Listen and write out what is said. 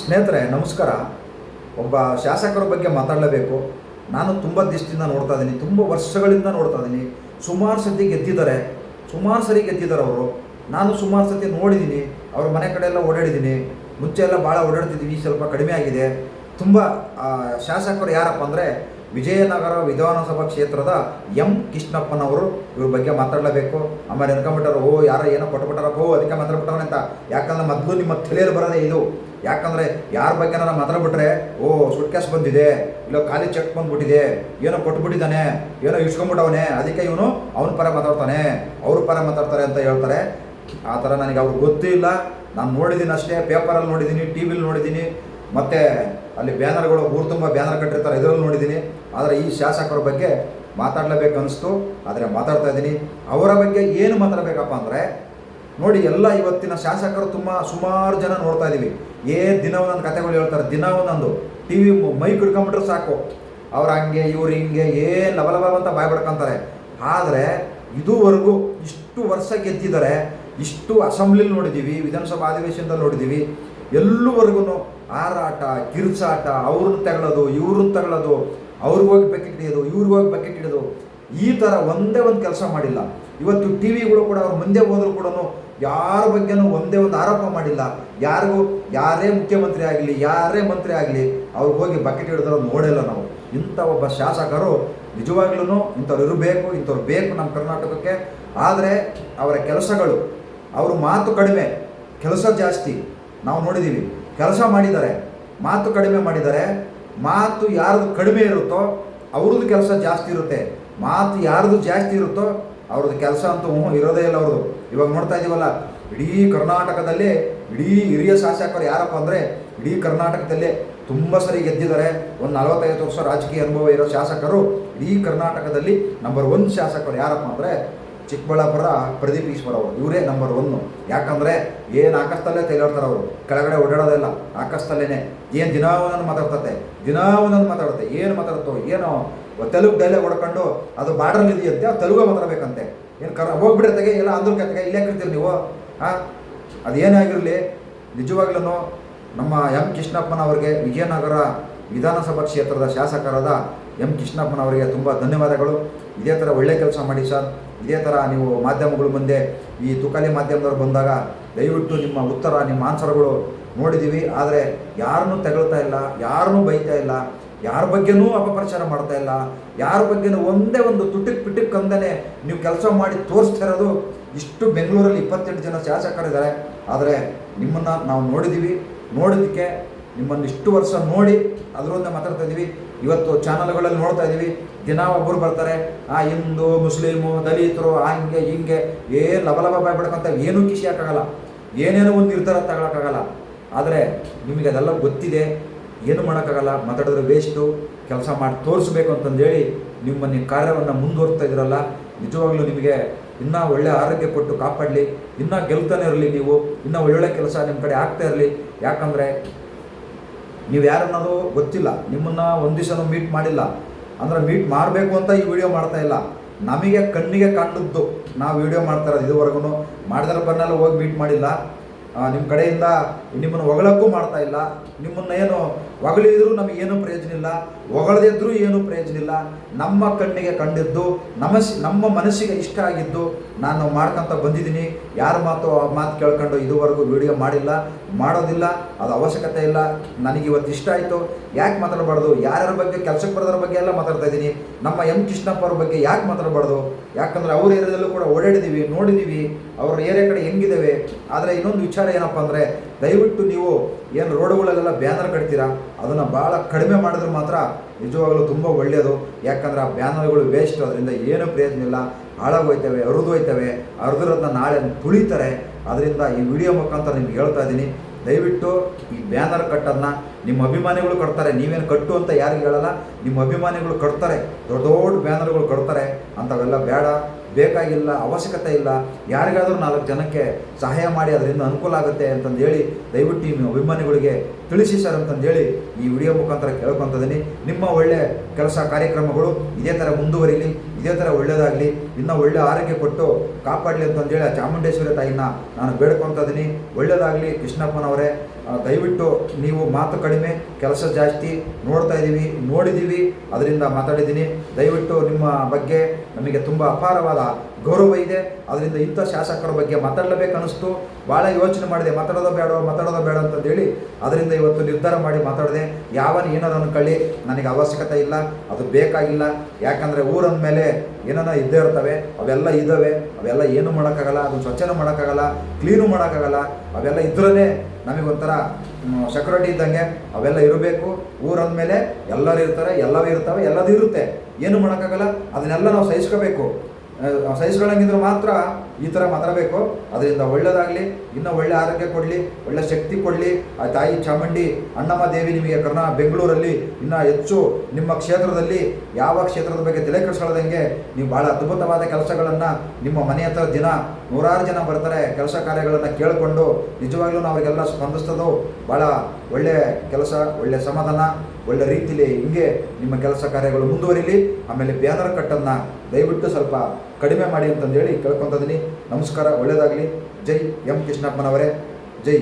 ಸ್ನೇಹಿತರೆ, ನಮಸ್ಕಾರ. ಒಬ್ಬ ಶಾಸಕರ ಬಗ್ಗೆ ಮಾತಾಡಲೇಬೇಕು. ನಾನು ತುಂಬ ದಿಷ್ಟಿಂದ ನೋಡ್ತಾ ಇದ್ದೀನಿ, ತುಂಬ ವರ್ಷಗಳಿಂದ ನೋಡ್ತಾ ಇದ್ದೀನಿ. ಸುಮಾರು ಸತಿ ಗೆದ್ದಿದ್ದಾರೆ. ಸುಮಾರು ಸರಿ ಗೆದ್ದಿದ್ದಾರೆ ಅವರು. ನಾನು ಸುಮಾರು ಸತಿ ನೋಡಿದ್ದೀನಿ, ಅವ್ರ ಮನೆ ಕಡೆ ಎಲ್ಲ ಓಡಾಡಿದ್ದೀನಿ. ಮುಂಚೆ ಎಲ್ಲ ಭಾಳ ಓಡಾಡ್ತಿದ್ದೀವಿ ಸ್ವಲ್ಪ ಕಡಿಮೆ ಆಗಿದೆ. ತುಂಬ ಶಾಸಕರು ಯಾರಪ್ಪ ಅಂದರೆ ವಿಜಯನಗರ ವಿಧಾನಸಭಾ ಕ್ಷೇತ್ರದ ಎಂ. ಕೃಷ್ಣಪ್ಪನವರು ಇವ್ರ ಬಗ್ಗೆ ಮಾತಾಡಲೇಬೇಕು. ಆಮೇಲೆ ಅನ್ಕೊಂಬಿಟ್ಟಾರೆ ಓ, ಯಾರೋ ಏನೋ ಕೊಟ್ಟುಬಿಟ್ಟಾರಪ್ಪ ಓ, ಅದಕ್ಕೆ ಅಂತ ಯಾಕಂದ್ರೆ ಮೊದಲು ನಿಮ್ಮ ತಲೆಯಲ್ಲಿ ಬರೋದೇ ಇದು. ಯಾಕಂದರೆ ಯಾರ ಬಗ್ಗೆ ನಾನು ಮಾತಾಡ್ಬಿಟ್ರೆ, ಓ ಸುಟ್ಕ್ಯಾಸ್ ಬಂದಿದೆ, ಇಲ್ಲ ಖಾಲಿ ಚೆಕ್ ಬಂದ್ಬಿಟ್ಟಿದೆ, ಏನೋ ಕೊಟ್ಬಿಟ್ಟಿದ್ದಾನೆ ಏನೋ ಇಸ್ಕೊಂಬಿಟ್ಟವನೆ ಅದಕ್ಕೆ ಇವನು ಅವನ ಪರ ಮಾತಾಡ್ತಾನೆ, ಅವ್ರ ಪರ ಮಾತಾಡ್ತಾರೆ ಅಂತ ಹೇಳ್ತಾರೆ. ಆ ಥರ ನನಗೆ ಅವ್ರಿಗೆ ಗೊತ್ತೂ ಇಲ್ಲ. ನಾನು ನೋಡಿದ್ದೀನಿ ಅಷ್ಟೇ ಪೇಪರಲ್ಲಿ ನೋಡಿದ್ದೀನಿ ಟಿ ವಿಲಿ ನೋಡಿದ್ದೀನಿ ಮತ್ತು ಅಲ್ಲಿ ಬ್ಯಾನರ್ಗಳು, ಊರು ತುಂಬ ಬ್ಯಾನರ್ ಕಟ್ಟಿರ್ತಾರೆ, ಇದರಲ್ಲಿ ನೋಡಿದ್ದೀನಿ ಆದರೆ ಈ ಶಾಸಕರ ಬಗ್ಗೆ ಮಾತಾಡಲೇಬೇಕು ಅನಿಸ್ತು ಆದರೆ ಮಾತಾಡ್ತಾ ಇದ್ದೀನಿ. ಅವರ ಬಗ್ಗೆ ಏನು ಮಾತಾಡಬೇಕಪ್ಪ ಅಂದರೆ ನೋಡಿ, ಎಲ್ಲ ಇವತ್ತಿನ ಶಾಸಕರು ತುಂಬ ಸುಮಾರು ಜನ ನೋಡ್ತಾ ಇದ್ದೀವಿ ಏ ದಿನ ಒಂದೊಂದು ಕತೆಗಳು ಹೇಳ್ತಾರೆ ದಿನ ಒಂದೊಂದು ಟಿ ವಿ ಮೈಕ್ ಹಿಡ್ಕೊಂಬಿಟ್ರೆ ಸಾಕು. ಅವ್ರು ಹಂಗೆ, ಇವ್ರು ಹಿಂಗೆ ಏನು ಲವಲವ ಅಂತ ಬಡ್ಕೊಂತಾರೆ. ಆದರೆ ಇದುವರೆಗೂ ಇಷ್ಟು ವರ್ಷ ಗೆದ್ದಿದ್ದಾರೆ, ಇಷ್ಟು ಅಸೆಂಬ್ಲಿಲಿ ನೋಡಿದ್ದೀವಿ ವಿಧಾನಸಭಾ ಅಧಿವೇಶನದಲ್ಲಿ ನೋಡಿದ್ದೀವಿ ಎಲ್ಲವರೆಗೂ ಹಾರಾಟ, ಕಿರ್ಚಾಟ, ಅವ್ರನ್ನ ತಗೊಳ್ಳೋದು, ಇವ್ರನ್ನ ತಗೊಳ್ಳೋದು, ಅವ್ರಿಗೆ ಹೋಗಿ ಬಕೆಟ್ ಹಿಡಿಯೋದು, ಇವ್ರಿಗೆ ಹೋಗಿ ಬಕೆಟ್ ಹಿಡಿಯೋದು, ಈ ಥರ ಒಂದೇ ಒಂದು ಕೆಲಸ ಮಾಡಿಲ್ಲ. ಇವತ್ತು ಟಿ ವಿಗಳು ಕೂಡ ಅವ್ರ ಮುಂದೆ ಹೋದರೂ ಕೂಡ ಯಾರ ಬಗ್ಗೆನೂ ಒಂದೇ ಒಂದು ಆರೋಪ ಮಾಡಿಲ್ಲ. ಯಾರಿಗೂ ಯಾರೇ ಮುಖ್ಯಮಂತ್ರಿ ಆಗಲಿ, ಯಾರೇ ಮಂತ್ರಿ ಆಗಲಿ ಅವ್ರಿಗೆ ಹೋಗಿ ಬಕೆಟ್ ಹಿಡಿದ್ರೆ ನೋಡಿಲ್ಲ ನಾವು. ಇಂಥ ಒಬ್ಬ ಶಾಸಕರು ನಿಜವಾಗ್ಲೂ ಇಂಥವ್ರು ಇರಬೇಕು, ಇಂಥವ್ರು ಬೇಕು ನಮ್ಮ ಕರ್ನಾಟಕಕ್ಕೆ. ಆದರೆ ಅವರ ಕೆಲಸಗಳು, ಅವರು ಮಾತು ಕಡಿಮೆ, ಕೆಲಸ ಜಾಸ್ತಿ. ನಾವು ನೋಡಿದ್ದೀವಿ ಕೆಲಸ ಮಾಡಿದ್ದಾರೆ, ಮಾತು ಕಡಿಮೆ ಮಾಡಿದ್ದಾರೆ. ಮಾತು ಯಾರ್ದು ಕಡಿಮೆ ಇರುತ್ತೋ, ಅವ್ರದ್ದು ಕೆಲಸ ಜಾಸ್ತಿ ಇರುತ್ತೆ. ಮಾತು ಯಾರ್ದು ಜಾಸ್ತಿ ಇರುತ್ತೋ ಅವ್ರದ್ದು ಕೆಲಸ ಅಂತೂ ಇರೋದೇ ಇಲ್ಲ ಅವ್ರದ್ದು. ಇವಾಗ ನೋಡ್ತಾ ಇದೀವಲ್ಲ, ಇಡೀ ಕರ್ನಾಟಕದಲ್ಲಿ, ಇಡೀ ಹಿರಿಯ ಶಾಸಕರು ಯಾರಪ್ಪ ಅಂದರೆ, ಇಡೀ ಕರ್ನಾಟಕದಲ್ಲಿ ತುಂಬ ಸರಿ ಗೆದ್ದಿದ್ದಾರೆ. ಒಂದು ನಲವತ್ತೈದು ವರ್ಷ ರಾಜಕೀಯ ಅನುಭವ ಇರೋ ಶಾಸಕರು, ಇಡೀ ಕರ್ನಾಟಕದಲ್ಲಿ ನಂಬರ್ ಒನ್ ಶಾಸಕರು ಯಾರಪ್ಪ ಅಂದರೆ ಚಿಕ್ಕಬಳ್ಳಾಪುರ ಪ್ರದೀಪ್ ಈಶ್ವರ್ ಅವರು. ಇವರೇ ನಂಬರ್ ಒನ್ನು ಯಾಕಂದರೆ, ಏನು ಆಕಾಶದಲ್ಲೇ ತೈಲಾಡ್ತಾರೆ ಅವರು. ಕೆಳಗಡೆ ಓಡಾಡೋದಿಲ್ಲ ಆಕಾಶದಲ್ಲೇ ಏನು ದಿನ ಒಂದೊಂದು ಮಾತಾಡ್ತತೆ? ದಿನ ಒಂದೊಂದು ಮಾತಾಡುತ್ತೆ. ಏನು ಮಾತಾಡುತ್ತೋ, ಏನೋ ತೆಲುಗು ಡೈಲಾಗ್ ಹೊಡ್ಕೊಂಡು ಅದು ಬಾರ್ಡ್ರಲ್ಲಿ ಇದೆಯಂತೆ ಅದು ತೆಲುಗು ಮಾತಾಡಬೇಕಂತೆ. ಏನು ಕರ ಹೋಗ್ಬಿಡತ್ತೆ ಎಲ್ಲ ಅಂದ್ರ ತೆಗೆ ಇಲ್ಲೇ ಕರಿತೀರಿ ನೀವು ಹಾಂ ಅದೇನೇ ಆಗಿರಲಿ ನಿಜವಾಗ್ಲೂ ನಮ್ಮ ಎಂ ಕೃಷ್ಣಪ್ಪನವರಿಗೆ ವಿಜಯನಗರ ವಿಧಾನಸಭಾ ಕ್ಷೇತ್ರದ ಶಾಸಕರಾದ ಎಂ ಕೃಷ್ಣಪ್ಪನವರಿಗೆ ತುಂಬ ಧನ್ಯವಾದಗಳು. ಇದೇ ಥರ ಒಳ್ಳೆ ಕೆಲಸ ಮಾಡಿ ಸರ್. ಇದೇ ಥರ ನೀವು ಮಾಧ್ಯಮಗಳ ಮುಂದೆ ಈ ತುಕಾಲಿ ಮಾಧ್ಯಮದವ್ರು ಬಂದಾಗ ದಯವಿಟ್ಟು ನಿಮ್ಮ ಉತ್ತರ, ನಿಮ್ಮ ಆನ್ಸರ್ಗಳು ನೋಡಿದ್ದೀವಿ. ಆದರೆ ಯಾರನ್ನೂ ತೆಗಳ್ತಾ ಇಲ್ಲ, ಯಾರನ್ನೂ ಬೈತಾ ಇಲ್ಲ ಯಾರ ಬಗ್ಗೆನೂ ಅಪಪ್ರಚಾರ ಮಾಡ್ತಾ ಇಲ್ಲ. ಯಾರ ಬಗ್ಗೆನೂ ಒಂದೇ ಒಂದು ತುಟಿಕ್ ಪಿಟಿಕ್ ಅಂದನೆ ನೀವು ಕೆಲಸ ಮಾಡಿ ತೋರಿಸ್ತಿರೋದು ಇಷ್ಟು ಬೆಂಗಳೂರಲ್ಲಿ ಇಪ್ಪತ್ತೆಂಟು ಜನ ಶಾಸಕರಿದ್ದಾರೆ ಆದರೆ ನಿಮ್ಮನ್ನು ನಾವು ನೋಡಿದ್ದೀವಿ ನೋಡೋದಕ್ಕೆ ನಿಮ್ಮನ್ನು ಇಷ್ಟು ವರ್ಷ ನೋಡಿ ಅದರೊಂದೇ ಮಾತಾಡ್ತಾ ಇದ್ದೀವಿ ಇವತ್ತು ಚಾನಲ್ಗಳಲ್ಲಿ ನೋಡ್ತಾ ಇದ್ದೀವಿ ದಿನ ಒಬ್ಬರು ಬರ್ತಾರೆ. ಆ ಹಿಂದೂ, ಮುಸ್ಲಿಮು, ದಲಿತರು, ಹಂಗೆ, ಹಿಂಗೆ ಏನು ಲಬಲಬ ಬಾಯ್ಬಿಡ್ಕಂತ ಏನೂ ಕಿಸಿ ಹಾಕಾಗಲ್ಲ. ಏನೇನೋ ಒಂದು ನಿರ್ಧಾರ ತಗೊಳಕ್ಕಾಗಲ್ಲ. ಆದರೆ ನಿಮಗೆ ಅದೆಲ್ಲ ಗೊತ್ತಿದೆ. ಏನು ಮಾಡೋಕ್ಕಾಗಲ್ಲ, ಮಾತಾಡಿದ್ರೆ ವೇಸ್ಟು ಕೆಲಸ ಮಾಡಿ ತೋರಿಸ್ಬೇಕು ಅಂತಂದೇಳಿ ನಿಮ್ಮ ನಿಮ್ಮ ಕಾರ್ಯವನ್ನು ಮುಂದುವರ್ತಾ ಇದ್ದೀರಲ್ಲ, ನಿಜವಾಗ್ಲೂ ನಿಮಗೆ ಇನ್ನೂ ಒಳ್ಳೆ ಆರೋಗ್ಯ ಕೊಟ್ಟು ಕಾಪಾಡಲಿ, ಇನ್ನೂ ಗೆಲ್ತಾನೆ ಇರಲಿ ನೀವು, ಇನ್ನೂ ಒಳ್ಳೊಳ್ಳೆ ಕೆಲಸ ನಿಮ್ಮ ಕಡೆ ಆಗ್ತಾ ಇರಲಿ. ಯಾಕಂದರೆ ನೀವು ಯಾರನ್ನೋದು ಗೊತ್ತಿಲ್ಲ, ನಿಮ್ಮನ್ನು ಒಂದು ದಿವಸನೂ ಮೀಟ್ ಮಾಡಿಲ್ಲ. ಅಂದರೆ ಮೀಟ್ ಮಾಡಬೇಕು ಅಂತ ಈ ವಿಡಿಯೋ ಮಾಡ್ತಾ ಇಲ್ಲ. ನಮಗೆ ಕಣ್ಣಿಗೆ ಕಂಡದ್ದು ನಾವು ವಿಡಿಯೋ ಮಾಡ್ತಾ ಇರೋದು ಇದುವರೆಗೂ ಮಾಡಿದ್ರೆ ಬನ್ನೆಲ್ಲ ಹೋಗಿ ಮೀಟ್ ಮಾಡಿಲ್ಲ. ನಿಮ್ಮ ಕಡೆಯಿಂದ ನಿಮ್ಮನ್ನು ಹೊಗಳಕ್ಕೂ ಮಾಡ್ತಾ ಇಲ್ಲ. ನಿಮ್ಮನ್ನು ಏನು ಹೊಗಳಿದ್ರೂ ನಮಗೇನು ಪ್ರಯೋಜನ ಇಲ್ಲ. ಹೊಗಳದಿದ್ರೂ ಏನೂ ಪ್ರಯೋಜನ ಇಲ್ಲ ನಮ್ಮ ಕಣ್ಣಿಗೆ ಕಂಡಿದ್ದು, ನಮ್ಮ ನಮ್ಮ ಮನಸ್ಸಿಗೆ ಇಷ್ಟ ಆಗಿದ್ದು ನಾನು ಮಾಡ್ಕೊಂತ ಬಂದಿದ್ದೀನಿ. ಯಾರ ಮಾತು, ಆ ಮಾತು ಕೇಳ್ಕೊಂಡು ಇದುವರೆಗೂ ವಿಡಿಯೋ ಮಾಡಿಲ್ಲ, ಮಾಡೋದಿಲ್ಲ, ಅದು ಅವಶ್ಯಕತೆ ಇಲ್ಲ, ನನಗೆ ಇವತ್ತು ಇಷ್ಟ ಆಯಿತು. ಯಾಕೆ ಮಾತಾಡಬಾರ್ದು? ಯಾರ್ಯಾರ ಬಗ್ಗೆ, ಕೆಲಸಕ್ಕೆ ಬರೋದ್ರ ಬಗ್ಗೆ ಎಲ್ಲ ಮಾತಾಡ್ತಾ ಇದ್ದೀನಿ. ನಮ್ಮ ಎಂ ಕೃಷ್ಣಪ್ಪ ಅವ್ರ ಬಗ್ಗೆ ಯಾಕೆ ಮಾತಾಡಬಾರ್ದು? ಯಾಕಂದರೆ ಅವ್ರ ಏರಿಯಾದಲ್ಲೂ ಕೂಡ ಓಡಾಡಿದ್ದೀವಿ, ನೋಡಿದ್ದೀವಿ. ಅವ್ರ ಏರಿಯಾ ಕಡೆ ಹೆಂಗಿದ್ದೇವೆ? ಆದರೆ ಇನ್ನೊಂದು ವಿಚಾರ ಏನಪ್ಪ ಅಂದರೆ ದಯವಿಟ್ಟು ನೀವು ಏನು ರೋಡುಗಳಲ್ಲೆಲ್ಲ ಬ್ಯಾನರ್ ಕಟ್ತೀರಾ? ಅದನ್ನು ಭಾಳ ಕಡಿಮೆ ಮಾಡಿದ್ರೆ ಮಾತ್ರ ನಿಜವಾಗಲೂ ತುಂಬ ಒಳ್ಳೆಯದು ಯಾಕಂದರೆ ಆ ಬ್ಯಾನರ್ಗಳು ವೇಸ್ಟ್ ಅದರಿಂದ ಏನೂ ಪ್ರಯೋಜನ ಇಲ್ಲ. ಹಾಳಾಗೋಯ್ತವೆ ಅರಿದು ಹೋಯ್ತವೆ ಅರ್ಧರದನ್ನ ನಾಳೆ ತುಳಿತಾರೆ. ಅದರಿಂದ ಈ ವಿಡಿಯೋ ಮುಖಾಂತರ ನಿಮ್ಗೆ ಹೇಳ್ತಾ ಇದ್ದೀನಿ. ದಯವಿಟ್ಟು ಈ ಬ್ಯಾನರ್ ಕಟ್ಟೋದನ್ನ ನಿಮ್ಮ ಅಭಿಮಾನಿಗಳು ಕಟ್ತಾರೆ. ನೀವೇನು ಕಟ್ಟು ಅಂತ ಯಾರಿಗೂ ಹೇಳಲ್ಲ. ನಿಮ್ಮ ಅಭಿಮಾನಿಗಳು ಕಟ್ತಾರೆ. ದೊಡ್ಡ ದೊಡ್ಡ ಬ್ಯಾನರ್ಗಳು ಕಟ್ತಾರೆ. ಅಂಥವೆಲ್ಲ ಬೇಡ. ಬೇಕಾಗಿಲ್ಲ, ಅವಶ್ಯಕತೆ ಇಲ್ಲ, ಯಾರಿಗಾದರೂ ನಾಲ್ಕು ಜನಕ್ಕೆ ಸಹಾಯ ಮಾಡಿ ಅದರಿಂದ ಅನುಕೂಲ ಆಗುತ್ತೆ ಅಂತಂದು ಹೇಳಿ ದಯವಿಟ್ಟು ನಿಮ್ಮ ಅಭಿಮಾನಿಗಳಿಗೆ ತಿಳಿಸಿ ಸರ್ ಅಂತಂದು ಹೇಳಿ ಈ ವಿಡಿಯೋ ಮುಖಾಂತರ ಕೇಳ್ಕೊತಿದ್ದೀನಿ ನಿಮ್ಮ ಒಳ್ಳೆ ಕೆಲಸ ಕಾರ್ಯಕ್ರಮಗಳು ಇದೇ ಥರ ಮುಂದುವರಿಲಿ, ಇದೇ ಥರ ಒಳ್ಳೆಯದಾಗಲಿ ಇನ್ನೂ ಒಳ್ಳೆ ಆರೋಗ್ಯ ಕೊಟ್ಟು ಕಾಪಾಡಲಿ ಅಂತಂದೇಳಿ ಆ ಚಾಮುಂಡೇಶ್ವರಿ ತಾಯಿನ ನಾನು ಬೇಡ್ಕೊತಾ ಇದ್ದೀನಿ ಒಳ್ಳೆಯದಾಗಲಿ ಕೃಷ್ಣಪ್ಪನವರೇ ದಯವಿಟ್ಟು ನೀವು ಮಾತು ಕಡಿಮೆ, ಕೆಲಸ ಜಾಸ್ತಿ ನೋಡ್ತಾ ಇದ್ದೀವಿ, ನೋಡಿದ್ದೀವಿ, ಅದರಿಂದ ಮಾತಾಡಿದ್ದೀನಿ. ದಯವಿಟ್ಟು ನಿಮ್ಮ ಬಗ್ಗೆ ನಮಗೆ ತುಂಬ ಅಪಾರವಾದ ಗೌರವ ಇದೆ. ಅದರಿಂದ ಇಂಥ ಶಾಸಕರ ಬಗ್ಗೆ ಮಾತಾಡಲೇಬೇಕು ಅನ್ನಿಸ್ತು. ಭಾಳ ಯೋಚನೆ ಮಾಡಿದೆ, ಮಾತಾಡೋದು ಬೇಡ ಮಾತಾಡೋದು ಬೇಡ ಅಂತಂದೇಳಿ ಅದರಿಂದ ಇವತ್ತು ನಿರ್ಧಾರ ಮಾಡಿ ಮಾತಾಡಿದೆ. ಯಾವನ್ನ ಏನಾರು ಅನ್ಕೊಳ್ಳಿ, ನನಗೆ ಅವಶ್ಯಕತೆ ಇಲ್ಲ, ಅದು ಬೇಕಾಗಿಲ್ಲ. ಯಾಕಂದರೆ ಊರಂದ ಮೇಲೆ ಏನಾರ ಇದ್ದೇ ಇರ್ತವೆ, ಅವೆಲ್ಲ ಇದ್ದಾವೆ ಅವೆಲ್ಲ ಏನು ಮಾಡೋಕ್ಕಾಗಲ್ಲ ಅದನ್ನ ಸ್ವಚ್ಛನೂ ಮಾಡೋಕ್ಕಾಗಲ್ಲ, ಕ್ಲೀನು ಮಾಡೋಕ್ಕಾಗಲ್ಲ, ಅವೆಲ್ಲ ಇದ್ರೇ ನಮಗೊಂಥರ ಸೆಕ್ಯೂರಿಟಿ ಇದ್ದಂಗೆ ಅವೆಲ್ಲ ಇರಬೇಕು. ಊರಂದ ಮೇಲೆ ಎಲ್ಲರೂ ಇರ್ತಾರೆ, ಎಲ್ಲವೂ ಇರ್ತವೆ, ಎಲ್ಲದೂ ಇರುತ್ತೆ. ಏನು ಮಾಡೋಕ್ಕಾಗಲ್ಲ, ಅದನ್ನೆಲ್ಲ ನಾವು ಸಹಿಸ್ಕೋಬೇಕು. ಸಹಿಸ್ಕೊಳ್ಳಂಗಿದ್ರೆ ಮಾತ್ರ ಈ ಥರ ಮಾತಾಡಬೇಕು. ಅದರಿಂದ ಒಳ್ಳೇದಾಗಲಿ, ಇನ್ನೂ ಒಳ್ಳೆ ಆರೋಗ್ಯ ಕೊಡಲಿ, ಒಳ್ಳೆ ಶಕ್ತಿ ಕೊಡಲಿ. ಆ ತಾಯಿ ಚಾಮುಂಡಿ, ಅಣ್ಣಮ್ಮ ದೇವಿ ನಿಮಗೆ ಕರ್ನಾ ಬೆಂಗಳೂರಲ್ಲಿ ಇನ್ನೂ ಹೆಚ್ಚು ನಿಮ್ಮ ಕ್ಷೇತ್ರದಲ್ಲಿ ಯಾವ ಕ್ಷೇತ್ರದ ಬಗ್ಗೆ ತಲೆ ಕೆಡಿಸ್ಕೊಳ್ಳೋದಂಗೆ ನೀವು ಭಾಳ ಅದ್ಭುತವಾದ ಕೆಲಸಗಳನ್ನು ನಿಮ್ಮ ಮನೆ ಹತ್ರ ದಿನ ನೂರಾರು ಜನ ಬರ್ತಾರೆ. ಕೆಲಸ ಕಾರ್ಯಗಳನ್ನು ಕೇಳಿಕೊಂಡು ನಿಜವಾಗ್ಲೂ ಅವರಿಗೆಲ್ಲ ಸ್ಪಂದಿಸ್ತದೋ ಭಾಳ ಒಳ್ಳೆ ಕೆಲಸ, ಒಳ್ಳೆ ಸಮಾಧಾನ, ಒಳ್ಳೆ ರೀತಿಯಲ್ಲಿ ಹಿಂಗೆ ನಿಮ್ಮ ಕೆಲಸ ಕಾರ್ಯಗಳು ಮುಂದುವರಿಲಿ. ಆಮೇಲೆ ಬ್ಯಾನರ್ ಕಟ್ಟನ್ನು ದಯವಿಟ್ಟು ಸ್ವಲ್ಪ ಕಡಿಮೆ ಮಾಡಿ ಅಂತಂದೇಳಿ ಕೇಳ್ಕೊತಿದ್ದೀನಿ ನಮಸ್ಕಾರ ಒಳ್ಳೆಯದಾಗಲಿ ಜೈ ಎಂ ಕೃಷ್ಣಪ್ಪನವರೇ. ಜೈ.